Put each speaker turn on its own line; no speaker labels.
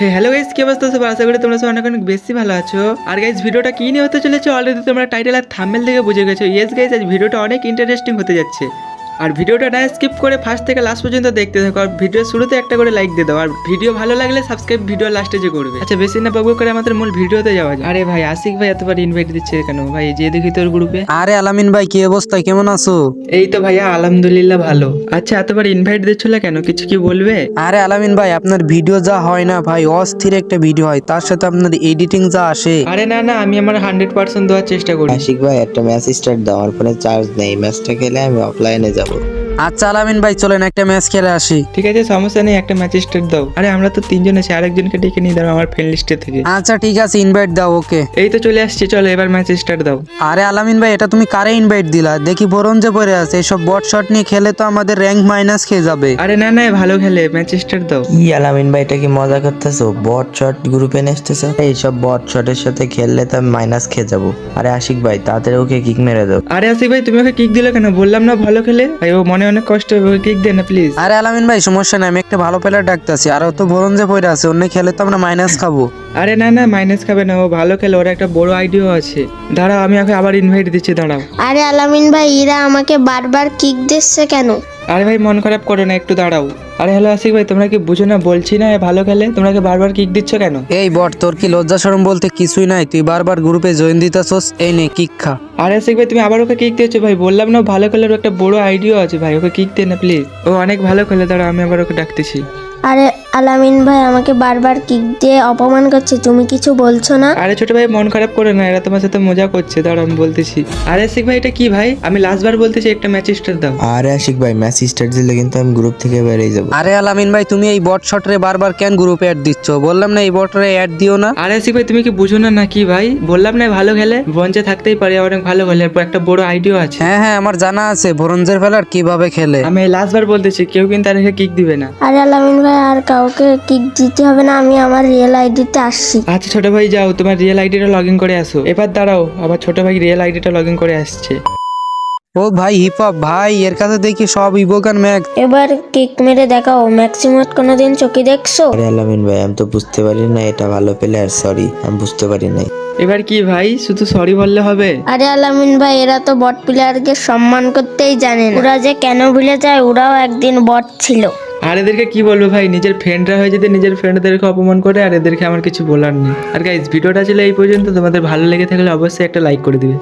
Hello guys কি অবস্থা? সব আশা করি তোমরা সব অনেক অনেক বেশি ভালো আছো। আর গাইজ ভিডিওটা কি নিয়ে হতে চলেছে? অলরেডি তোমরা টাইটেল আর থামেল থেকে বুঝে গেছো। ইয়েস গাইজ আজ ভিডিওটা অনেক ইন্টারেস্টিং হতে যাচ্ছে। আর ভিডিওটা না স্কিপ করে ফার্স্ট থেকে লাস্ট পর্যন্ত দেখতে থাকো আর ভিডিওর শুরুতে একটা করে লাইক দিয়ে দাও আর ভিডিও ভালো লাগলে সাবস্ক্রাইব ভিডিও লাস্টে যে করবে। আচ্ছা বেশি না বকবক করে আমাদের মূল ভিডিওতে যাওয়া যায় আরে ভাই আশিক ভাই এতবার ইনভাইট দিচ্ছে কেন? ভাই যে দেখি তোর গ্রুপে
আরে আলামিন ভাই কি অবস্থা? কেমন আছো?
এই তো ভাইয়া আলহামদুলিল্লাহ ভালো। আচ্ছা এতবার ইনভাইট দিচ্ছিল কেন? কিছু কি বলবে?
আরে আলামিন ভাই আপনার ভিডিও যা হয় না ভাই অস্থির একটা ভিডিও হয়। তার সাথে আপনার এডিটিং যা আসে।
আরে না না আমি আমার হান্ড্রেড পার্সেন্ট দেওয়ার চেষ্টা করি।
আশিক ভাই একটা ম্যাচ স্টার্ট দাও আমার ফোনে চার্জ নেই ম্যাচটা খেলে আমি অফলাইনে যাব। Salvador.
আচ্ছা আলামিন ভাই চলেন একটা ম্যাচ খেলে আসি।
ঠিক আছে সমস্যা নেই একটা ম্যাচ স্টার্ট দাও। আরে আমরা তো তিনজন আছি আরেকজনকে ডেকে নিয়ে দাও আমার ফ্রেন্ড লিস্টে থেকে।
আচ্ছা ঠিক আছে ইনভাইট দাও ওকে
এই তো চলে আসছে চলো এবার ম্যাচ স্টার্ট দাও।
আরে আলামিন ভাই এটা তুমি কারে ইনভাইট দিলা? দেখি বরঞ্জে পড়ে আছে এইসব বট শট নিয়ে খেলে তো আমাদের র্যাঙ্ক মাইনাস খেয়ে যাবে।
আরে না না ভালো খেলে ম্যাচ স্টার্ট দাও।
কি আলামিন ভাই এটা কি মজা করতেছো? বট শট গ্রুপে নেসতেছো? এইসব বট শটের সাথে খেললে তো আমি মাইনাস খেয়ে যাব। আরে আশিক ভাই তাড়াতাড়ি ওকে কিক মেরে দাও।
আরে আশিক ভাই তুমি ওকে কিক দিলে কেন? বললাম না ভালো খেলে? ভাই ও মনে অনেক কষ্ট হবে কিক দে না প্লিজ
আরে আলামিন ভাই সমস্যা নাই আমি একটা ভালো প্লেয়ার ডাকতেছি আর ও তো বরঞ্জে পড়ে আছে অন্য খেলে তো আমরা মাইনাস খাব।
আরে না না মাইনাস খাবে না ও ভালো খেলে ওর একটা বড় আইডিয়া আছে। দাঁড়াও আমি ওকে আবার ইনভাইট দিচ্ছি দাঁড়াও।
আরে আলামিন ভাই এরা আমাকে বারবার কিক দিচ্ছে কেন?
আরে ভাই মন খারাপ করো না একটু দাঁড়াও। আরে হ্যালো আসিক ভাই তোমরা কি বুঝো না বলছি না এ ভালো খেলে? তোমরা কি বারবার কিক দিচ্ছ কেন?
এই বট তোর কি লজ্জা শরম বলতে কিছুই নাই তুই বারবার গ্রুপে জয়েন দিতেছস এই নে কিক খা।
আরে আসিক ভাই তুমি আবার ওকে কিক দিয়েছ ভাই বললাম না ভালো খেলে ওর একটা বড় আইডিয়া আছে ভাই ওকে কিক দে না প্লিজ ও অনেক ভালো খেলে দাঁড়াও আমি আবার ওকে ডাকতেছি।
আরে আলামিন ভাই আমাকে বারবার কিক দিয়ে অপমান করছে তুমি কিছু বলছো না?
আরে ছোট ভাই মন খারাপ করে না এরা তোমার সাথে মজা করছে দাঁড়াও আমি বলতেছি। আরে আসিক ভাই এটা কি ভাই? আমি লাস্ট বার বলতেছি একটা ম্যাচ স্টার্ট দাও।
আরে আশিক ভাই ম্যাচ স্টার্ট দিলে কিন্তু আমি গ্রুপ থেকে বেরিয়ে যাব।
আরে আলামিন ভাই তুমি এই বট শটরে বারবার কেন গ্রুপে অ্যাড দিচ্ছ? বললাম না এই বটরে অ্যাড দিও না।
আরে আসিক ভাই তুমি কি বুঝো না নাকি ভাই? বললাম না ভালো খেলে বঞ্চে থাকতেই পারে অনেক ভালো খেলে এরপর একটা বড় আইডিয়া আছে।
হ্যাঁ হ্যাঁ আমার জানা আছে ব্রোঞ্জের ফেলার কীভাবে খেলে।
আমি লাস্ট বার বলতেছি কেউ কিন্তু আর কিক দিবে না।
আরে আলামিন ভাই আর কাউকে কিক দিতে হবে না আমি আমার রিয়েল আইডিতে আসছি।
আচ্ছা ছোট ভাই যাও তোমার রিয়েল আইডিটা লগ ইন করে আসো। এবার দাঁড়াও আবার ছোট ভাই রিয়েল আইডিটা লগ ইন করে আসছে।
ও ভাই হিপ হপ ভাই এর কাছে দেখি সব ইবোগান ম্যাক
এবার কিক মেরে দেখাও ম্যাক্সিমাম কোনোদিন চোখে দেখছ?
আরে আলামিন ভাই আমি তো বুঝতে পারি না এটা ভালো প্লেয়ার সরি আমি বুঝতে পারি নাই।
এবার কি ভাই শুধু সরি বললে হবে?
আরে আলামিন ভাই এরা তো বট প্লেয়ারকে সম্মান করতেই জানে না। ওরা যে কেন ভুলে যায় ওরাও একদিন বট ছিল।
আর এদেরকে কি বলব ভাই নিজের ফ্রেন্ডরা হয়ে যদি নিজের ফ্রেন্ডদেরকে অপমান করে আর এদেরকে আমার কিছু বলার নেই। আর গাইজ ভিডিওটা ছিল এই পর্যন্ত। তোমাদের ভালো লেগে থাকলে অবশ্যই একটা লাইক করে দিবে।